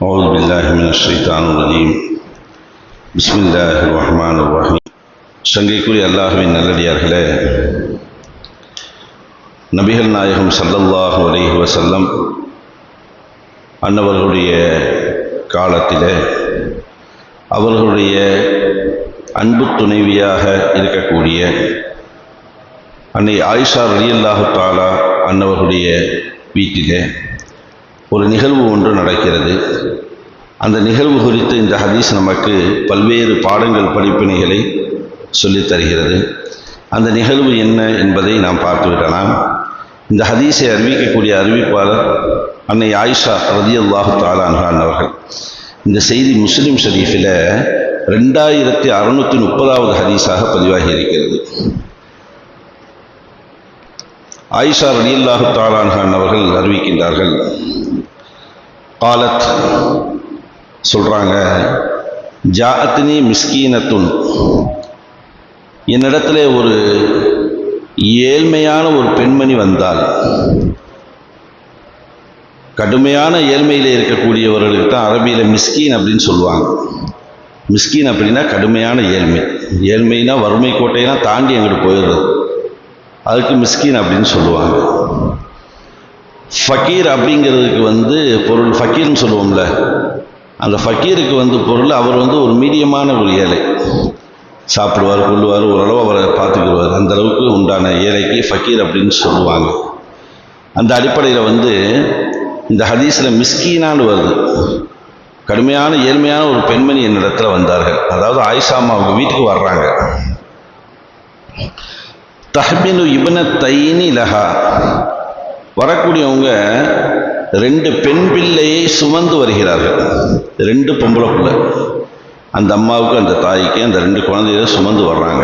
أعوذ بالله من الشيطان الرجيم بسم الله الرحمن الرحيم சங்கைக்குரிய அல்லாஹுவின் நல்லடியார்களே நபிகள் நாயகம் ஸல்லல்லாஹு அலைஹி வஸல்லம் அன்னவர்களுடைய காலத்திலே அவர்களுடைய அன்பு துணைவியாக இருக்கக்கூடிய அன்னை ஆயிஷா ரலியல்லாஹு தாலா அன்னவர்களுடைய வீட்டிலே ஒரு நிகழ்வு ஒன்று நடக்கிறது. அந்த நிகழ்வு குறித்து இந்த ஹதீஸ் நமக்கு பல்வேறு பாடங்கள் படிப்பினைகளை சொல்லித் தருகிறது. அந்த நிகழ்வு என்ன என்பதை நாம் பார்த்துவிடலாம் இந்த ஹதீஸை அறிவிக்கக்கூடிய அறிவிப்பாளர் அன்னை ஆயிஷா ரதியல்லாஹு தாலான் அவர்கள். இந்த செய்தி முஸ்லீம் ஷரீஃபில் ரெண்டாயிரத்தி அறுநூற்றி முப்பதாவது ஹதீஸாக பதிவாகி இருக்கிறது. ஆயிஷா ரலியல்லாஹு தாலான் அவர்கள் அறிவிக்கின்றார்கள். காலத் சொல்கிறாங்க ஜாஅத்னி மிஸ்கீனத்துன். என்னிடத்துல ஒரு ஏழ்மையான ஒரு பெண்மணி வந்தால் கடுமையான ஏழ்மையில் இருக்கக்கூடியவர்களுக்கு தான் அரபியில் மிஸ்கீன் அப்படின்னு சொல்லுவாங்க. மிஸ்கீன் அப்படின்னா கடுமையான ஏழ்மை. ஏழ்மைனா வறுமை கோட்டையெல்லாம் தாண்டி எங்கிட்டு போயிடுறது. அதுக்கு மிஸ்கின் அப்படின்னு சொல்லுவாங்க. ஃபக்கீர் அப்படிங்கிறதுக்கு வந்து பொருள் ஃபக்கீர்னு சொல்லுவோம்ல. அந்த ஃபக்கீருக்கு வந்து பொருள் அவர் வந்து ஒரு மீடியமான ஒரு ஏழை. சாப்பிடுவார் கொள்ளுவார் ஓரளவு அவரை பார்த்துக்கிடுவார். அந்த அளவுக்கு உண்டான ஏழைக்கு ஃபக்கீர் அப்படின்னு சொல்லுவாங்க. அந்த அடிப்படையில் வந்து இந்த ஹதீஸில் மிஸ்கீனான்னு வருது. கடுமையான ஏழ்மையான ஒரு பெண்மணி என்னிடத்தில் வந்தார்கள். அதாவது ஆயிஷாமா அவங்க வீட்டுக்கு வர்றாங்க. தஹ்மிலு இபன தைனி லஹா. வரக்கூடியவங்க ரெண்டு பெண் பிள்ளையை சுமந்து வருகிறார்கள். ரெண்டு பொம்பளை பிள்ளை. அந்த அம்மாவுக்கு அந்த தாய்க்கு அந்த ரெண்டு குழந்தைய சுமந்து வர்றாங்க.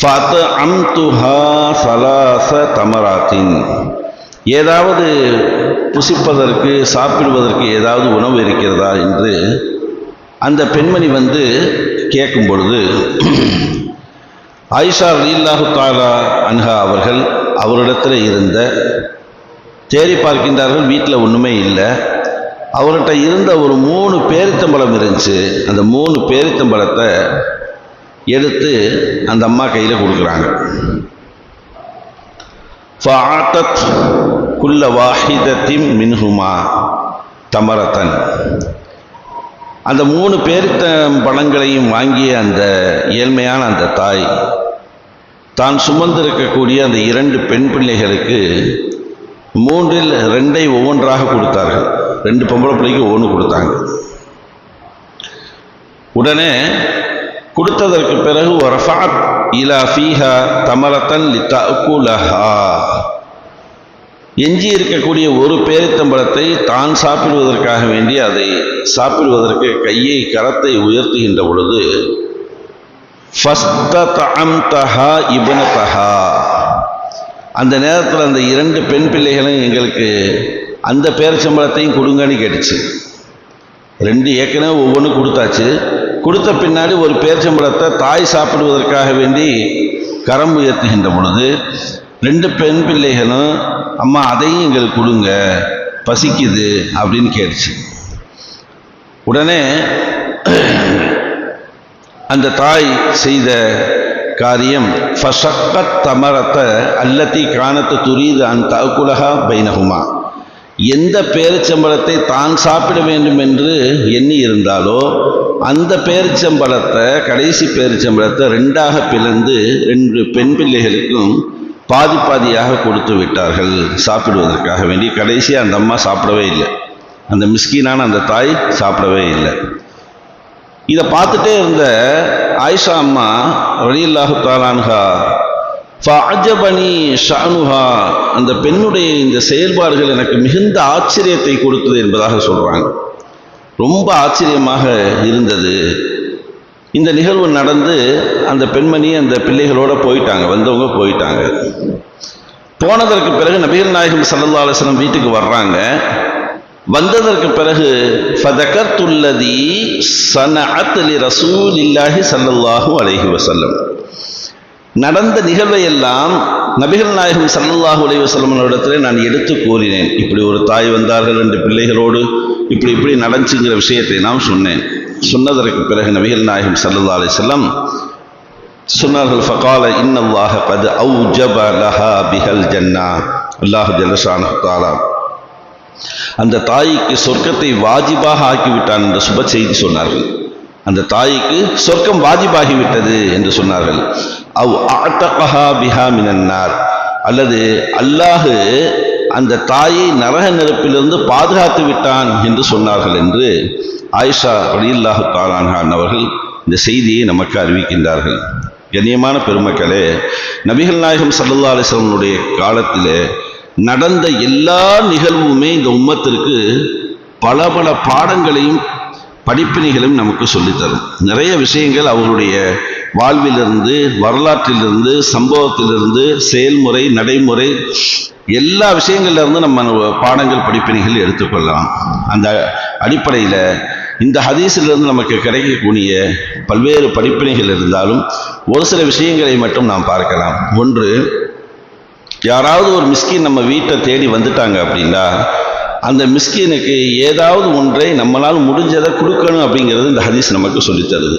ஃபாத்த அம்துஹா சலாச தமராத்தின். ஏதாவது புசிப்பதற்கு சாப்பிடுவதற்கு ஏதாவது உணவு இருக்கிறதா என்று அந்த பெண்மணி வந்து கேட்கும் பொழுது ஆயிஷா ரீல்லாஹு தாலா அன்ஹா அவர்கள் அவரிடத்தில் இருந்த தேடி பார்க்கின்றார்கள் வீட்டில் ஒன்றுமே இல்லை. அவர்கிட்ட இருந்த ஒரு மூணு பேரித்தம்பழம் இருந்துச்சு. அந்த மூணு பேரித்தம்பழத்தை எடுத்து அந்த அம்மா கையில் கொடுக்குறாங்க. குல்ல வாஹிதத்தின் மின்ஹுமா தமரத்தன். அந்த மூணு பேரித்த பழங்களையும் வாங்கிய அந்த ஏழ்மையான அந்த தாய் தான் சுமந்திருக்கக்கூடிய அந்த இரண்டு பெண் பிள்ளைகளுக்கு மூன்றில் ரெண்டை ஒவ்வொன்றாக கொடுத்தார்கள். ரெண்டு பொம்பளை பிள்ளைக்கு ஒவ்வொன்று கொடுத்தாங்க. உடனே கொடுத்ததற்கு பிறகு ஒரு ஃபாத் இலா ஃபீஹா தமரத்தன் லித்தகுலஹா எஞ்சி இருக்கக்கூடிய ஒரு பேரித்தம்பழத்தை தான் சாப்பிடுவதற்காக வேண்டி அதை சாப்பிடுவதற்கு கையை கரத்தை உயர்த்துகின்ற பொழுது ஃபஸ்ததஅம்தஹா அந்த நேரத்தில் அந்த இரண்டு பெண் பிள்ளைகளும் எங்களுக்கு அந்த பேரிச்சம்பழத்தையும் கொடுங்கன்னு கேட்டுச்சு. ரெண்டு ஏற்கனவே ஒவ்வொன்று கொடுத்தாச்சு. கொடுத்த பின்னாடி ஒரு பேரிச்சம்பழத்தை தாய் சாப்பிடுவதற்காக வேண்டி கரம் உயர்த்துகின்ற பொழுது ரெண்டு பெண் பிள்ளைகளும் அம்மா அதையும் எங்களுக்கு கொடுங்க. பசிக்குது அப்படின்னு கேட்டுச்சு. உடனே அந்த தாய் செய்த காரியம் ஃபசக்கத் தமரத்தை அல்லத்தி காணத்து துரீது அந்த அகுலகா பைனகுமா எந்த பேரிச்சம்பழத்தை தான் சாப்பிட வேண்டும் என்று எண்ணி இருந்தாலோ அந்த பேரிச்சம்பழத்தை கடைசி பேரிச்சம்பழத்தை ரெண்டாக பிளந்து ரெண்டு பெண் பிள்ளைகளுக்கும் பாதி பாதியாக கொடுத்து விட்டார்கள் சாப்பிடுவதற்காக வேண்டி. கடைசியாக அந்த அம்மா சாப்பிடவே இல்லை. அந்த மிஸ்கீனான அந்த தாய் சாப்பிடவே இல்லை. இதை பார்த்துட்டே இருந்த ஆயிஷா அம்மா ரலியல்லாஹு தாலான்ஹா ஃபஅஜபனி ஷானுஹா அந்த பெண்ணுடைய இந்த செயல்பாடுகள் எனக்கு மிகுந்த ஆச்சரியத்தை கொடுத்தது என்பதாக சொல்கிறாங்க ரொம்ப ஆச்சரியமாக இருந்தது. இந்த நிகழ்வு நடந்து அந்த பெண்மணி அந்த பிள்ளைகளோடு போயிட்டாங்க வந்தவங்க போயிட்டாங்க. போனதற்கு பிறகு நபிகள் நாயகம் சல்லா அலுவலம் வீட்டுக்கு வர்றாங்க. வந்ததற்கு பிறகு ஃபதகர்துல்லதி சனஅத் ரசூல் இல்லாஹி சல்லல்லாஹு அலஹி வசல்லம் நடந்த நிகழ்வை எல்லாம் நபிகள் நாயகம் சல்லல்லாஹு அலி வஸல்லம் இடத்துல நான் எடுத்து கூறினேன். இப்படி ஒரு தாய் வந்தார்கள் ரெண்டு பிள்ளைகளோடு இப்படி இப்படி நடந்துச்சுங்கிற விஷயத்தை நான் சொன்னேன். சொன்னதற்கு பிறகு நபிகள் நாயகம் சல்லா அலி செல்லம் சொன்னார்கள் ஃபகால இன்னல்லாஹ கது அவுஜப லஹா பிஹல் ஜன்னா. அல்லாஹ் ஜல்லஷானு தாலா அந்த தாய்க்கு சொர்க்கத்தை வாஜிபாக ஆக்கிவிட்டான் என்ற சுப செய்தி சொன்னார்கள். அந்த தாய்க்கு சொர்க்கம் வாஜிபாகிவிட்டது என்று சொன்னார்கள். அவ் ஆட்டகஹா பிஹா மினன்னார் அல்லது அல்லாஹு அந்த தாயை நரக நெருப்பிலிருந்து பாதுகாத்து விட்டான் என்று சொன்னார்கள் என்று ஆயிஷா ரலியல்லாஹு தாலான்ஹான் அவர்கள் இந்த செய்தியை நமக்கு அறிவிக்கின்றார்கள். கண்ணியமான பெருமக்களே நபிகள் நாயகம் சல்லா அலிஸ்லனுடைய காலத்தில் நடந்த எல்லா நிகழ்வுமே இந்த உம்மத்திற்கு பல பல பாடங்களையும் படிப்பினைகளும் நமக்கு சொல்லித்தரும். நிறைய விஷயங்கள் அவர்களுடைய வாழ்விலிருந்து வரலாற்றிலிருந்து சம்பவத்திலிருந்து செயல்முறை நடைமுறை எல்லா விஷயங்கள்லேருந்து நம்ம பாடங்கள் படிப்பினைகள் எடுத்துக்கொள்ளலாம். அந்த அடிப்படையில் இந்த ஹதீஸிலிருந்து நமக்கு கிடைக்கக்கூடிய பல்வேறு படிப்பினைகள் இருந்தாலும் ஒரு சில விஷயங்களை மட்டும் நாம் பார்க்கலாம். ஒன்று யாராவது ஒரு மிஸ்கின் நம்ம வீட்டை தேடி வந்துட்டாங்க அப்படின்னா அந்த மிஸ்கினுக்கு ஏதாவது ஒன்றை நம்மளால் முடிஞ்சதை கொடுக்கணும் அப்படிங்கிறது இந்த ஹதீஸ் நமக்கு சொல்லித் தருது.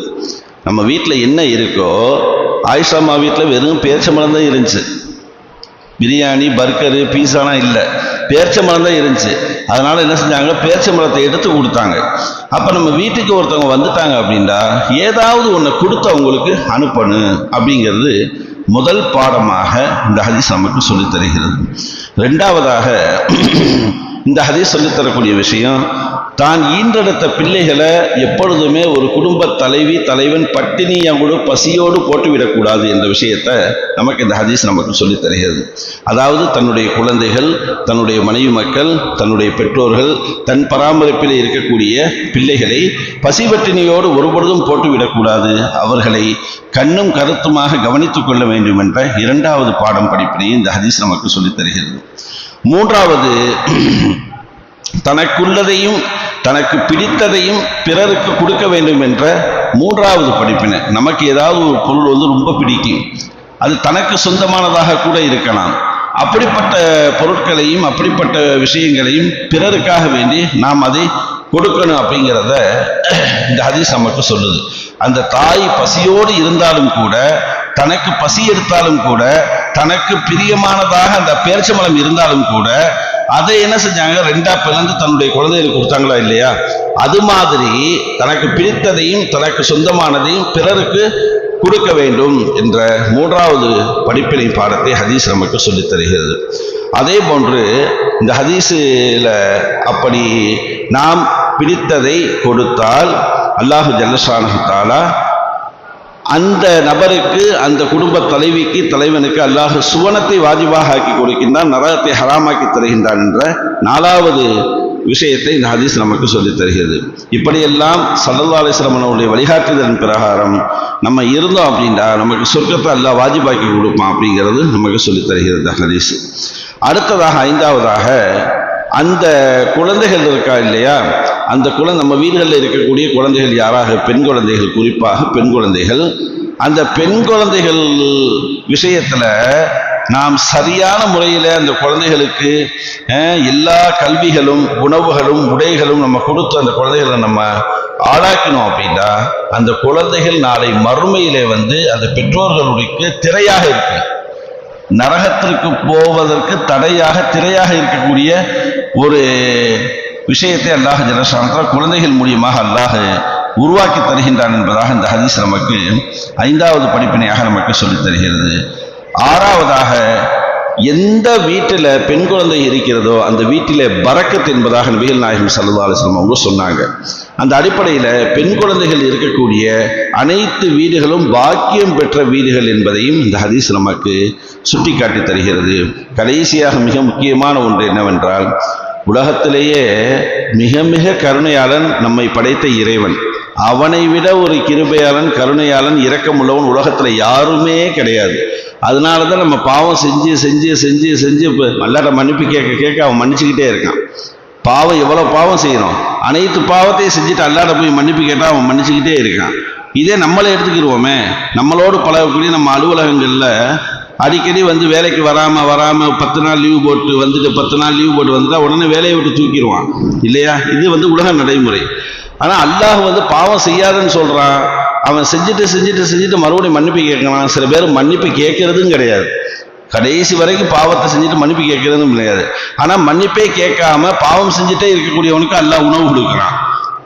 நம்ம வீட்டில் என்ன இருக்கோ ஆயிஷாமா வீட்டில் வெறும் பேச்சம்பழம் தான் இருந்துச்சு. பிரியாணி பர்கரு பீஸாலாம் இல்லை. பேர்ச்சம்பழம் தான் இருந்துச்சு. அதனால் என்ன செஞ்சாங்க? பேர்ச்சம்பழத்தை எடுத்து கொடுத்தாங்க. அப்போ நம்ம வீட்டுக்கு ஒருத்தவங்க வந்துட்டாங்க அப்படின்னா ஏதாவது ஒன்று கொடுத்து அவங்களுக்கு அனுப்பணும் அப்படிங்கிறது முதல் பாடமாக இந்த ஹதீஸ் நமக்கு சொல்லித் தருகிறது. ரெண்டாவதாக இந்த ஹதீஸ் சொல்லித் தரக்கூடிய விஷயம் தான் ஈன்றெடுத்த பிள்ளைகளை எப்பொழுதுமே ஒரு குடும்ப தலைவி தலைவன் பட்டினியோடு பசியோடு போட்டுவிடக்கூடாது என்ற விஷயத்தை நமக்கு இந்த ஹதீஸ் நமக்கு சொல்லித் தருகிறது. அதாவது தன்னுடைய குழந்தைகள் தன்னுடைய மனைவி மக்கள் தன்னுடைய பெற்றோர்கள் தன் பராமரிப்பில் இருக்கக்கூடிய பிள்ளைகளை பசி பட்டினியோடு ஒருபொழுதும் போட்டுவிடக்கூடாது. அவர்களை கண்ணும் கருத்துமாக கவனித்துக் கொள்ள வேண்டும் என்ற இரண்டாவது பாடம் படிப்பினை இந்த ஹதீஸ் நமக்கு சொல்லித் தருகிறது. மூன்றாவது தனக்குள்ளதையும் தனக்கு பிடித்ததையும் பிறருக்கு கொடுக்க வேண்டும் என்ற மூன்றாவது படிப்பினை. நமக்கு ஏதாவது ஒரு பொருள் வந்து ரொம்ப பிடிக்கும். அது தனக்கு சொந்தமானதாக கூட இருக்கலாம். அப்படிப்பட்ட பொருட்களையும் அப்படிப்பட்ட விஷயங்களையும் பிறருக்காக வேண்டி நாம் அதை கொடுக்கணும் அப்படிங்கிறத இந்த ஹதீஸ் நமக்கு சொல்லுது. அந்த தாய் பசியோடு இருந்தாலும் கூட தனக்கு பசி எடுத்தாலும் கூட தனக்கு பிரியமானதாக அந்த பேரிச்சம்பழம் இருந்தாலும் கூட அதை என்ன செஞ்சாங்க? ரெண்டா பிளந்து தன்னுடைய குழந்தைகளுக்கு கொடுத்தாங்களா இல்லையா? அது மாதிரி தனக்கு பிடித்ததையும் தனக்கு சொந்தமானதையும் பிறருக்கு கொடுக்க வேண்டும் என்ற மூன்றாவது படிப்பினை பாடத்தை ஹதீஸ் நமக்கு சொல்லித் தருகிறது. அதே போன்று இந்த ஹதீஸில் அப்படி நாம் பிடித்ததை கொடுத்தால் அல்லாஹு ஜல்லஷானு தாலா அந்த நபருக்கு அந்த குடும்ப தலைவிக்கு தலைவனுக்கு அல்லாஹ் சுவனத்தை வாஜிபாக ஆக்கி கொடுக்கின்றான் நரகத்தை ஹராமாக்கி தருகின்றான் என்ற நாலாவது விஷயத்தை இந்த ஹதீஸ் நமக்கு சொல்லித் தருகிறது. இப்படியெல்லாம் சல்லல்லா அலிஸ்லாம் வழிகாட்டுதலின் பிரகாரம் நம்ம இருந்தோம் அப்படின்னா நமக்கு சொர்க்கத்தை அல்லாஹ் வாஜிபாக்கி கொடுப்பான் அப்படிங்கிறது நமக்கு சொல்லித் தருகிறது ஹதீஸ். அடுத்ததாக ஐந்தாவதாக அந்த குழந்தைகள் இருக்கா இல்லையா? அந்த குழந்தை நம்ம வீடுகளில் இருக்கக்கூடிய குழந்தைகள் யாராக? பெண் குழந்தைகள் குறிப்பாக பெண் குழந்தைகள். அந்த பெண் குழந்தைகள் விஷயத்தில் நாம் சரியான முறையில் அந்த குழந்தைகளுக்கு எல்லா கல்விகளும் உணவுகளும் உடைகளும் நம்ம கொடுத்து அந்த குழந்தைகளை நம்ம ஆளாக்கினோம் அப்படின்னா அந்த குழந்தைகள் நாளை மறுமையிலே வந்து அந்த பெற்றோர்களுக்கு திரையாக இருக்கு. நரகத்திற்கு போவதற்கு தடையாக திரையாக இருக்கக்கூடிய ஒரு விஷயத்தை அல்லாஹ் ஜலசானத்தில் குழந்தைகள் மூலியமாக அல்லாஹ் உருவாக்கி தருகின்றான் என்பதாக இந்த ஹதீஸ் நமக்கு ஐந்தாவது படிப்பினையாக நமக்கு சொல்லித் தருகிறது. ஆறாவதாக எந்த வீட்டில் பெண் குழந்தை இருக்கிறதோ அந்த வீட்டில் பறக்கத் என்பதாக நபிகள் நாயகம் சல்லா அலிஸ்லாம் அவங்க சொன்னாங்க. அந்த அடிப்படையில் பெண் குழந்தைகள் இருக்கக்கூடிய அனைத்து வீடுகளும் பாக்கியம் பெற்ற வீடுகள் என்பதையும் இந்த ஹதீஸ் நமக்கு சுட்டிக்காட்டி தருகிறது. கடைசியாக மிக முக்கியமான ஒன்று என்னவென்றால் உலகத்திலேயே மிக மிக கருணையாளன் நம்மை படைத்த இறைவன். அவனை விட ஒரு கிருபையாளன் கருணையாளன் இரக்கமுள்ளவன் உலகத்தில் யாருமே கிடையாது. அதனால தான் நம்ம பாவம் செஞ்சு செஞ்சு செஞ்சு செஞ்சு இப்போ மன்னிப்பு கேட்க கேட்க அவன் மன்னிச்சுக்கிட்டே இருக்கான். பாவம் எவ்வளோ பாவம் செய்கிறோம் அனைத்து பாவத்தையும் செஞ்சுட்டு அல்லாட போய் மன்னிப்பு கேட்டால் அவன் மன்னிச்சுக்கிட்டே இருக்கான். இதே நம்மளை எடுத்துக்கிடுவோமே நம்மளோடு பழகக்கூடிய நம்ம அலுவலகங்களில் அடிக்கடி வந்து வேலைக்கு வராமல் வராமல் பத்து நாள் லீவு போட்டு வந்துட்டு பத்து நாள் லீவு போட்டு வந்துட்டா உடனே வேலையை விட்டு தூக்கிடுவான். இல்லையா? இது வந்து உலக நடைமுறை. ஆனால் அல்லாஹ் வந்து பாவம் செய்யாதுன்னு சொல்கிறான் அவன் செஞ்சுட்டு செஞ்சுட்டு செஞ்சுட்டு மறுபடியும் மன்னிப்பு கேட்கறான் சில பேர் மன்னிப்பு கேட்கறதும் கிடையாது. கடைசி வரைக்கும் பாவத்தை செஞ்சுட்டு மன்னிப்பு கேட்கறதும் கிடையாது. ஆனால் மன்னிப்பே கேட்காம பாவம் செஞ்சுட்டே இருக்கக்கூடியவனுக்கு அல்லாஹ் உணவு கொடுக்குறான்.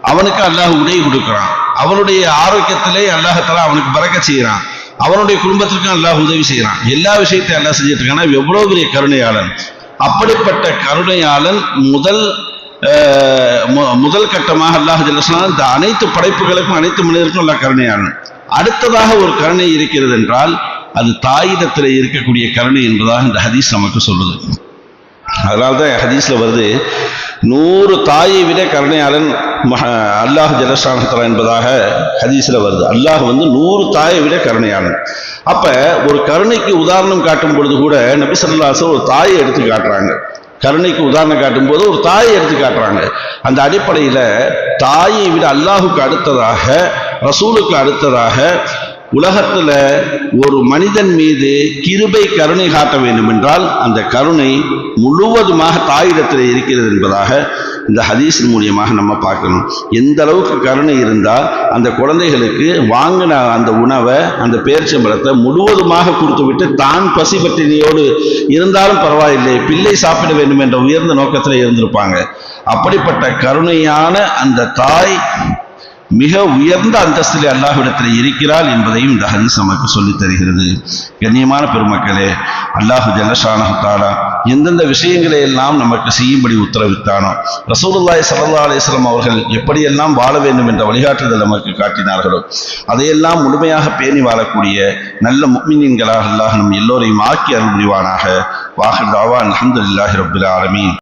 அவனுக்கு அல்லாஹ் உடை கொடுக்குறான். அவனுடைய ஆரோக்கியத்திலே அல்லாஹத்தால அவனுக்கு பறக்க செய்கிறான். அவனுடைய குடும்பத்திற்கும் அல்லாஹ் உதவி செய்கிறான். எல்லா விஷயத்தையும் அல்லாஹ் செஞ்சுட்டு இருக்கானா எவ்வளவு பெரிய கருணையாளன். அப்படிப்பட்ட கருணையாளன் முதல் அஹ், மு- முதல் கட்டமாக அல்லாஹ் ஜல்லஷான் இந்த அனைத்து படைப்புகளுக்கும் அனைத்து மனிதருக்கும் அல்லாஹ் கருணையாளன். அடுத்ததாக ஒரு கருணை இருக்கிறது என்றால் அது தாயிடத்தில் இருக்கக்கூடிய கருணை என்பதாக இந்த ஹதீஸ் நமக்கு சொல்லுது. அதனால்தான் ஹதீஸ்ல வருது நூறு தாயை விட கருணையாளன் மஹ- அல்லாஹ் ஜலஸ்தானத்தில் என்பதாக ஹதீஸில் வருது. அல்லாஹ் வந்து நூறு தாயை விட கருணையாளன். அப்போ ஒரு கருணைக்கு உதாரணம் காட்டும் பொழுது கூட நபி ஸல்லல்லாஹு ஒரு தாயை எடுத்து காட்டுறாங்க. கருணைக்கு உதாரணம் காட்டும் போது ஒரு தாயை எடுத்து காட்டுறாங்க. அந்த அடிப்படையில் தாயை விட அல்லாஹுக்கு அடுத்ததாக ரசூலுக்கு அடுத்ததாக உலகத்துல ஒரு மனிதன் மீது கிருபை கருணை காட்ட வேண்டும் என்றால் அந்த கருணை முழுவதுமாக தாயிடத்தில் இருக்கிறது என்பதாக இந்த ஹதீஸின் மூலியமாக நம்ம பார்க்கணும். எந்த அளவுக்கு கருணை இருந்தால் அந்த குழந்தைகளுக்கு வாங்கின அந்த உணவை அந்த பேரிச்சம்பழத்தை முழுவதுமாக கொடுத்து விட்டு தான் பசி பட்டினியோடு இருந்தாலும் பரவாயில்லை பிள்ளை சாப்பிட வேண்டும் என்ற உயர்ந்த நோக்கத்தில் இருந்திருப்பாங்க. அப்படிப்பட்ட கருணையான அந்த தாய் மிக உயர்ந்த அந்தஸ்திலே அல்லாஹ்விடத்தில் இருக்கிறாள் என்பதையும் இந்த ஹதீஸ் நமக்கு சொல்லித் தருகிறது. கண்ணியமான பெருமக்களே அல்லாஹு ஜல்லஷானஹு தஆலா எந்தெந்த விஷயங்களை எல்லாம் நமக்கு செய்யும்படி உத்தரவித்தானோ ரசூலுல்லாய் சல்லா அலிஸ்லாம் அவர்கள் எப்படியெல்லாம் வாழ வேண்டும் என்ற வழிகாட்டுதல் நமக்கு காட்டினார்களோ அதையெல்லாம் முழுமையாக பேணி வாழக்கூடிய நல்ல முக்மின்களாக அல்லாஹ் நம் எல்லோரையும் ஆக்கி அருள் புரிவானாக வாஹிர் தாவா அல்ஹம்துலில்லாஹி ஆலமீன்.